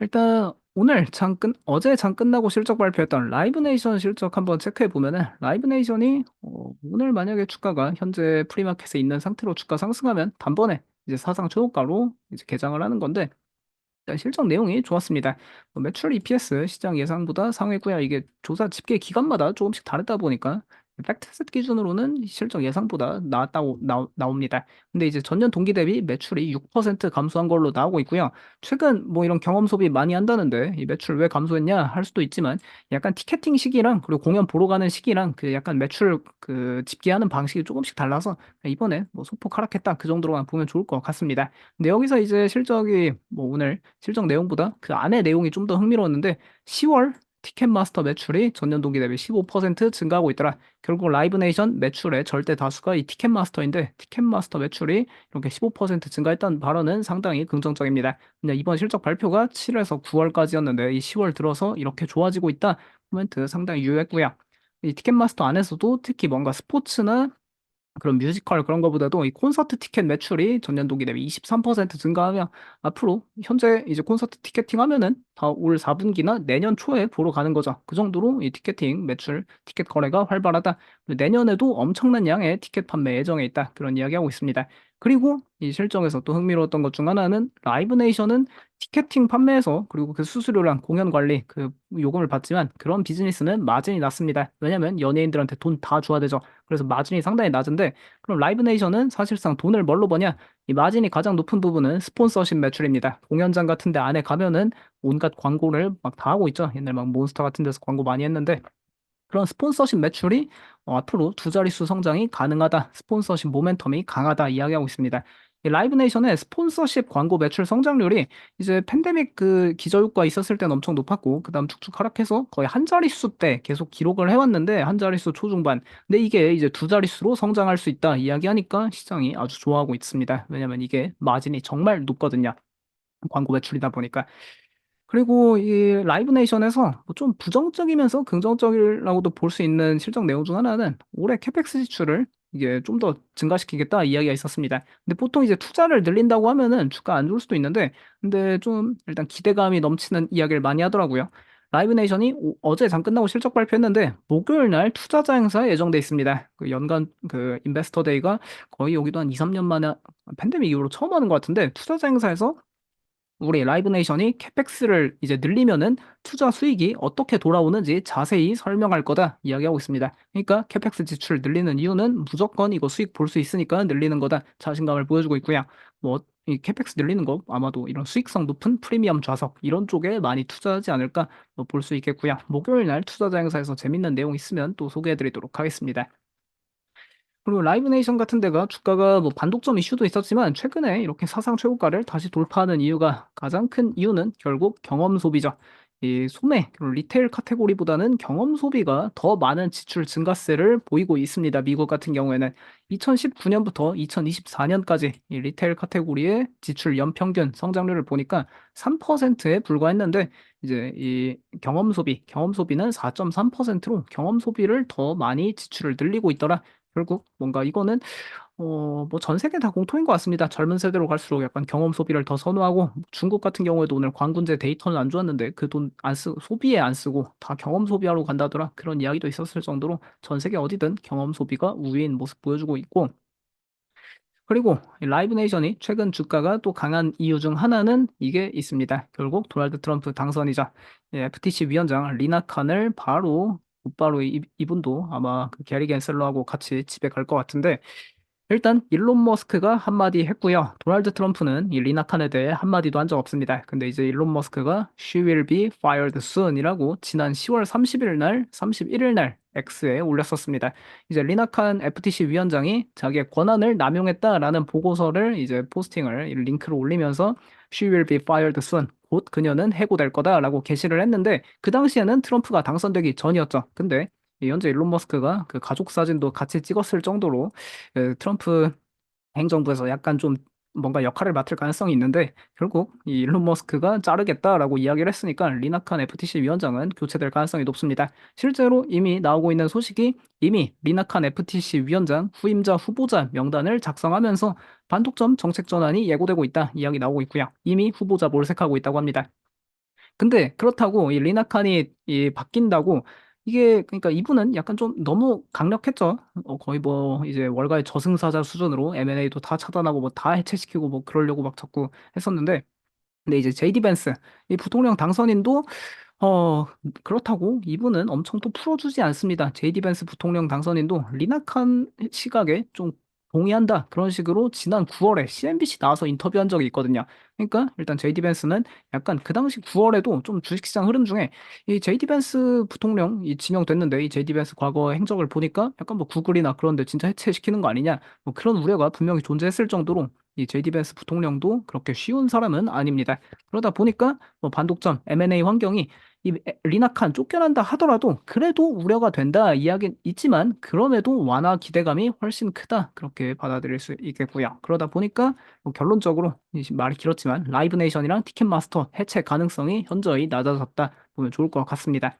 일단 오늘 장 끝 어제 장 끝나고 실적 발표했던 라이브네이션 실적 한번 체크해 보면은 라이브네이션이 어 오늘 만약에 주가가 현재 프리마켓에 있는 상태로 주가 상승하면 단번에 이제 사상 최고가로 이제 개장을 하는 건데 일단 실적 내용이 좋았습니다. 뭐 매출 EPS 시장 예상보다 상회고요. 이게 조사 집계 기간마다 조금씩 다르다 보니까 팩트셋 기준으로는 실적 예상보다 나았다고 나오 나옵니다. 근데 이제 전년 동기 대비 매출이 6% 감소한 걸로 나오고 있고요. 최근 뭐 이런 경험 소비 많이 한다는데 이 매출 왜 감소했냐 할 수도 있지만 약간 티켓팅 시기랑 그리고 공연 보러 가는 시기랑 그 약간 매출 그 집계하는 방식이 조금씩 달라서 이번에 뭐 소폭 하락했다 그 정도로만 보면 좋을 것 같습니다. 근데 여기서 이제 실적이 뭐 오늘 실적 내용보다 그 안에 내용이 좀 더 흥미로웠는데 10월 티켓마스터 매출이 전년 동기 대비 15% 증가하고 있더라. 결국 라이브네이션 매출의 절대 다수가 이 티켓마스터인데 티켓마스터 매출이 이렇게 15% 증가했다는 발언은 상당히 긍정적입니다. 그냥 이번 실적 발표가 7에서 9월까지였는데 이 10월 들어서 이렇게 좋아지고 있다. 코멘트 상당히 유효했고요. 이 티켓마스터 안에서도 특히 뭔가 스포츠나 그런 뮤지컬 그런 거보다도 이 콘서트 티켓 매출이 전년 동기 대비 23% 증가하며 앞으로 현재 이제 콘서트 티켓팅 하면은 다 올 4분기나 내년 초에 보러 가는 거죠. 그 정도로 이 티켓팅 매출, 티켓 거래가 활발하다. 내년에도 엄청난 양의 티켓 판매 예정에 있다. 그런 이야기하고 있습니다. 그리고 이 실정에서 또 흥미로웠던 것 중 하나는 라이브 네이션은 티켓팅 판매에서 그리고 그 수수료랑 공연 관리 그 요금을 받지만 그런 비즈니스는 마진이 낮습니다. 왜냐면 연예인들한테 돈 다 줘야 되죠. 그래서 마진이 상당히 낮은데 그럼 라이브 네이션은 사실상 돈을 뭘로 버냐? 이 마진이 가장 높은 부분은 스폰서십 매출입니다. 공연장 같은 데 안에 가면은 온갖 광고를 막 다 하고 있죠. 옛날 막 몬스터 같은 데서 광고 많이 했는데 그런 스폰서십 매출이 어, 앞으로 두 자릿수 성장이 가능하다. 스폰서십 모멘텀이 강하다 이야기하고 있습니다. 이 라이브 네이션의 스폰서십 광고 매출 성장률이 이제 팬데믹 그 기저효과 있었을 때는 엄청 높았고 그다음 쭉쭉 하락해서 거의 한 자릿수 때 계속 기록을 해왔는데 한 자릿수 초중반. 근데 이게 이제 두 자릿수로 성장할 수 있다 이야기하니까 시장이 아주 좋아하고 있습니다. 왜냐면 이게 마진이 정말 높거든요. 광고 매출이다 보니까. 그리고 이 라이브 네이션에서 뭐좀 부정적이면서 긍정적이라고도 볼 수 있는 실적 내용 중 하나는 올해 캐펙스 지출을 이게 좀 더 증가시키겠다 이야기가 있었습니다. 근데 보통 이제 투자를 늘린다고 하면은 주가 안 좋을 수도 있는데 근데 좀 일단 기대감이 넘치는 이야기를 많이 하더라고요. 라이브 네이션이 오- 어제 장 끝나고 실적 발표했는데 목요일 날 투자자 행사 예정돼 있습니다. 그 연간 그 인베스터 데이가 거의 여기도 한 2, 3년 만에 팬데믹 이후로 처음 하는 것 같은데 투자자 행사에서 우리 라이브 네이션이 캐펙스를 이제 늘리면은 투자 수익이 어떻게 돌아오는지 자세히 설명할 거다 이야기하고 있습니다. 그러니까 캐펙스 지출을 늘리는 이유는 무조건 이거 수익 볼 수 있으니까 늘리는 거다 자신감을 보여주고 있고요. 뭐 이 캐펙스 늘리는 거 아마도 이런 수익성 높은 프리미엄 좌석 이런 쪽에 많이 투자하지 않을까 뭐볼수 있겠고요. 목요일 날 투자자 행사에서 재밌는 내용 있으면 또 소개해드리도록 하겠습니다. 그리고 라이브 네이션 같은 데가 주가가 뭐 반독점 이슈도 있었지만 최근에 이렇게 사상 최고가를 다시 돌파하는 이유가 가장 큰 이유는 결국 경험 소비죠. 이 소매, 리테일 카테고리보다는 경험 소비가 더 많은 지출 증가세를 보이고 있습니다. 미국 같은 경우에는 2019년부터 2024년까지 이 리테일 카테고리의 지출 연평균 성장률을 보니까 3%에 불과했는데 이제 이 경험 소비, 경험 소비는 4.3%로 경험 소비를 더 많이 지출을 늘리고 있더라. 결국 뭔가 이거는 어 뭐 전 세계 다 공통인 것 같습니다. 젊은 세대로 갈수록 약간 경험 소비를 더 선호하고 중국 같은 경우에도 오늘 광군제 데이터는 안 좋았는데 그 돈 안 쓰고 소비에 안 쓰고 다 경험 소비하러 간다더라. 그런 이야기도 있었을 정도로 전 세계 어디든 경험 소비가 우위인 모습 보여주고 있고 그리고 이 라이브 네이션이 최근 주가가 또 강한 이유 중 하나는 이게 있습니다. 결국 도널드 트럼프 당선이자 예, FTC 위원장 리나 칸을 바로 곧바로 이, 이분도 아마 그 게리 겐슬러하고 같이 집에 갈 것 같은데 일단 일론 머스크가 한마디 했고요. 도널드 트럼프는 이 리나 칸에 대해 한마디도 한 적 없습니다. 근데 이제 일론 머스크가 She will be fired soon이라고 지난 10월 30일 날, 31일 날 X에 올렸었습니다. 이제 리나 칸 FTC 위원장이 자기의 권한을 남용했다라는 보고서를 이제 포스팅을 이 링크로 올리면서 She will be fired soon. 곧 그녀는 해고될 거다라고 게시를 했는데 그 당시에는 트럼프가 당선되기 전이었죠. 근데 이 현재 일론 머스크가 그 가족 사진도 같이 찍었을 정도로 그 트럼프 행정부에서 약간 좀 뭔가 역할을 맡을 가능성이 있는데 결국 이 일론 머스크가 자르겠다라고 이야기를 했으니까 리나칸 FTC 위원장은 교체될 가능성이 높습니다. 실제로 이미 나오고 있는 소식이 이미 리나칸 FTC 위원장 후임자 후보자 명단을 작성하면서 반독점 정책 전환이 예고되고 있다 이야기 나오고 있고요. 이미 후보자 몰색하고 있다고 합니다. 근데 그렇다고 이 리나칸이 이 바뀐다고 이게 그러니까 이분은 약간 좀 너무 강력했죠. 어, 거의 뭐 이제 월가의 저승사자 수준으로 M&A도 다 차단하고 뭐 다 해체시키고 뭐 그러려고 막 자꾸 했었는데 근데 이제 제이디 벤스 이 부통령 당선인도 어 그렇다고 이분은 엄청 또 풀어주지 않습니다. 제이디 벤스 부통령 당선인도 리나칸 시각에 좀 동의한다 그런 식으로 지난 9월에 CNBC 나와서 인터뷰한 적이 있거든요. 그러니까 일단 제이디 벤스는 약간 그 당시 9월에도 좀 주식시장 흐름 중에 이 제이디 벤스 부통령 이 지명됐는데 이 제이디 벤스 과거 행적을 보니까 약간 뭐 구글이나 그런데 진짜 해체시키는 거 아니냐 뭐 그런 우려가 분명히 존재했을 정도로 이 제이디 벤스 부통령도 그렇게 쉬운 사람은 아닙니다. 그러다 보니까 뭐 반독점 M&A 환경이 이 에- 리나칸 쫓겨난다 하더라도 그래도 우려가 된다 이야기 있지만 그럼에도 완화 기대감이 훨씬 크다 그렇게 받아들일 수 있겠고요. 그러다 보니까 뭐 결론적으로 이 말이 길었지만 라이브 네이션이랑 티켓마스터 해체 가능성이 현저히 낮아졌다 보면 좋을 것 같습니다.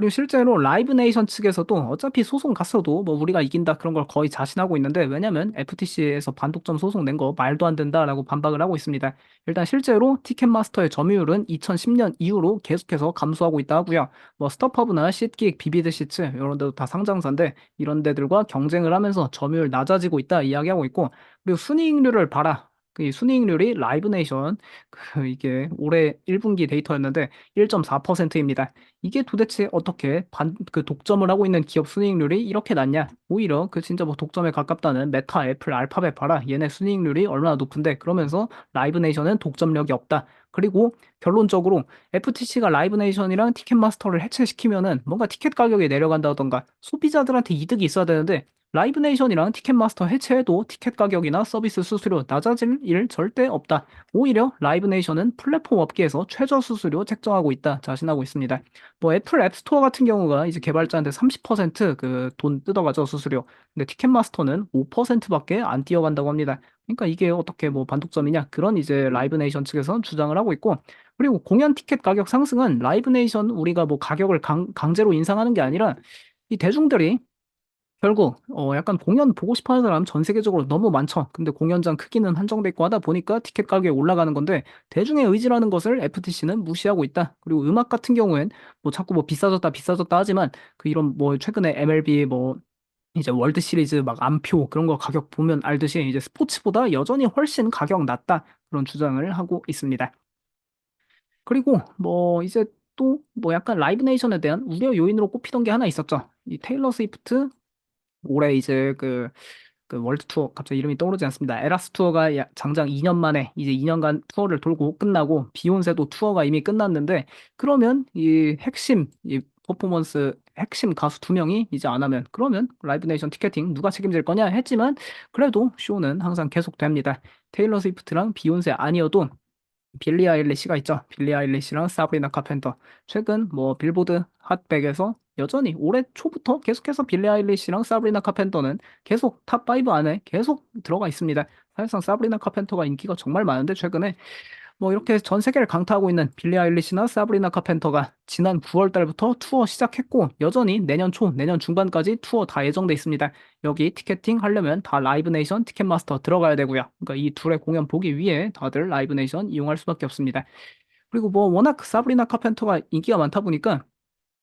그리고 실제로 라이브 네이션 측에서도 어차피 소송 갔어도 뭐 우리가 이긴다 그런 걸 거의 자신하고 있는데 왜냐면 FTC에서 반독점 소송 낸 거 말도 안 된다라고 반박을 하고 있습니다. 일단 실제로 티켓마스터의 점유율은 2010년 이후로 계속해서 감소하고 있다 하고요. 뭐 스톱허브나 쉿긱, 비비드 시츠 이런 데도 다 상장사인데 이런 데들과 경쟁을 하면서 점유율 낮아지고 있다 이야기하고 있고 그리고 순이익률을 봐라. 그 순이익률이 라이브 네이션 그 이게 올해 1분기 데이터였는데 1.4%입니다. 이게 도대체 어떻게 반, 그 독점을 하고 있는 기업 순이익률이 이렇게 낮냐? 오히려 그 진짜 뭐 독점에 가깝다는 메타, 애플, 알파벳 봐라. 얘네 순이익률이 얼마나 높은데 그러면서 라이브네이션은 독점력이 없다. 그리고 결론적으로 FTC가 라이브네이션이랑 티켓마스터를 해체시키면은 뭔가 티켓 가격이 내려간다던가 소비자들한테 이득이 있어야 되는데 라이브네이션이랑 티켓마스터 해체해도 티켓 가격이나 서비스 수수료 낮아질 일 절대 없다. 오히려 라이브네이션은 플랫폼 업계에서 최저 수수료 책정하고 있다 자신하고 있습니다. 뭐 애플 앱스토어 같은 경우가 이제 개발자한테 30%그 돈 뜯어가죠 수수료. 근데 티켓마스터는 5%밖에 안 뛰어간다고 합니다. 그러니까 이게 어떻게 뭐 반독점이냐 그런 이제 라이브네이션 측에서 주장을 하고 있고 그리고 공연 티켓 가격 상승은 라이브네이션 우리가 뭐 가격을 강, 강제로 인상하는 게 아니라 이 대중들이 결국 어 약간 공연 보고 싶어 하는 사람 전 세계적으로 너무 많죠. 근데 공연장 크기는 한정돼 있고 하다 보니까 티켓 가격이 올라가는 건데 대중의 의지라는 것을 FTC는 무시하고 있다. 그리고 음악 같은 경우엔 뭐 자꾸 뭐 비싸졌다 비싸졌다 하지만 그 이런 뭐 최근에 MLB 뭐 이제 월드 시리즈 막 안표 그런 거 가격 보면 알듯이 이제 스포츠보다 여전히 훨씬 가격 낮다 그런 주장을 하고 있습니다. 그리고 뭐 이제 또 뭐 약간 라이브 네이션에 대한 우려 요인으로 꼽히던 게 하나 있었죠. 이 테일러 스위프트 올해 이제 그, 그 월드 투어 갑자기 이름이 떠오르지 않습니다. 에라스 투어가 야- 장장 2년 만에 이제 2년간 투어를 돌고 끝나고 비욘세도 투어가 이미 끝났는데 그러면 이 핵심 이 퍼포먼스 핵심 가수 두 명이 이제 안 하면 그러면 라이브 네이션 티켓팅 누가 책임질 거냐 했지만 그래도 쇼는 항상 계속됩니다. 테일러 스위프트랑 비욘세 아니어도 빌리 아일리시가 있죠. 빌리 아일리시랑 사브리나 카펜터. 최근 뭐 빌보드 핫백에서 여전히 올해 초부터 계속해서 빌리 아일리시랑 사브리나 카펜터는 계속 탑 5 안에 계속 들어가 있습니다. 사실상 사브리나 카펜터가 인기가 정말 많은데 최근에 뭐 이렇게 전 세계를 강타하고 있는 빌리 아일리시나 사브리나 카펜터가 지난 9월 달부터 투어 시작했고 여전히 내년 초, 내년 중반까지 투어 다 예정돼 있습니다. 여기 티켓팅 하려면 다 라이브 네이션 티켓마스터 들어가야 되고요. 그러니까 이 둘의 공연 보기 위해 다들 라이브 네이션 이용할 수밖에 없습니다. 그리고 뭐 워낙 사브리나 카펜터가 인기가 많다 보니까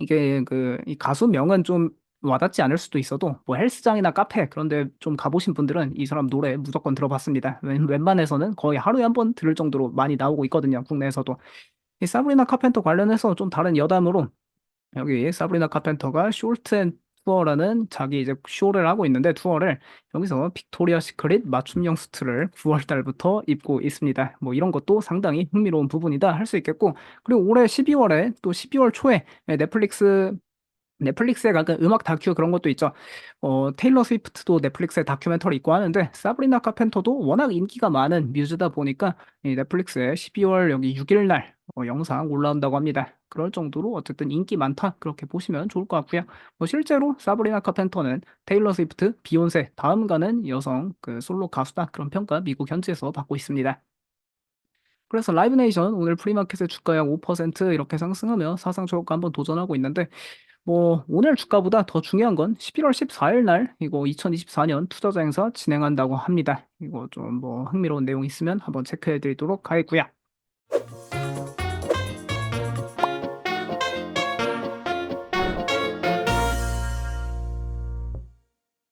이게 그이 가수 명은 좀 와닿지 않을 수도 있어도 뭐 헬스장이나 카페 그런데 좀 가보신 분들은 이 사람 노래 무조건 들어봤습니다. 웬, 웬만해서는 거의 하루에 한 번 들을 정도로 많이 나오고 있거든요. 국내에서도. 이 사브리나 카펜터 관련해서 좀 다른 여담으로 여기 사브리나 카펜터가 쇼트 앤 투어라는 자기 이제 쇼를 하고 있는데 투어를 여기서 빅토리아 시크릿 맞춤형 수트를 9월 달부터 입고 있습니다. 뭐 이런 것도 상당히 흥미로운 부분이다 할 수 있겠고 그리고 올해 12월에 또 12월 초에 넷플릭스 넷플릭스에 가끔 음악 다큐 그런 것도 있죠. 어, 테일러 스위프트도 넷플릭스에 다큐멘터리 있고 하는데 사브리나 카펜터도 워낙 인기가 많은 뮤즈다 보니까 이 넷플릭스에 12월 여기 6일 날 어, 영상 올라온다고 합니다. 그럴 정도로 어쨌든 인기 많다 그렇게 보시면 좋을 것 같고요. 뭐 실제로 사브리나 카펜터는 테일러 스위프트, 비욘세 다음 가는 여성 그 솔로 가수다 그런 평가 미국 현지에서 받고 있습니다. 그래서 라이브 네이션 오늘 프리마켓의 주가 약 5% 이렇게 상승하며 사상 초고가 한번 도전하고 있는데 뭐 오늘 주가보다 더 중요한 건 11월 14일 날 이거 2024년 투자자 행사 진행한다고 합니다. 이거 좀 뭐 흥미로운 내용 있으면 한번 체크해 드리도록 하겠고요.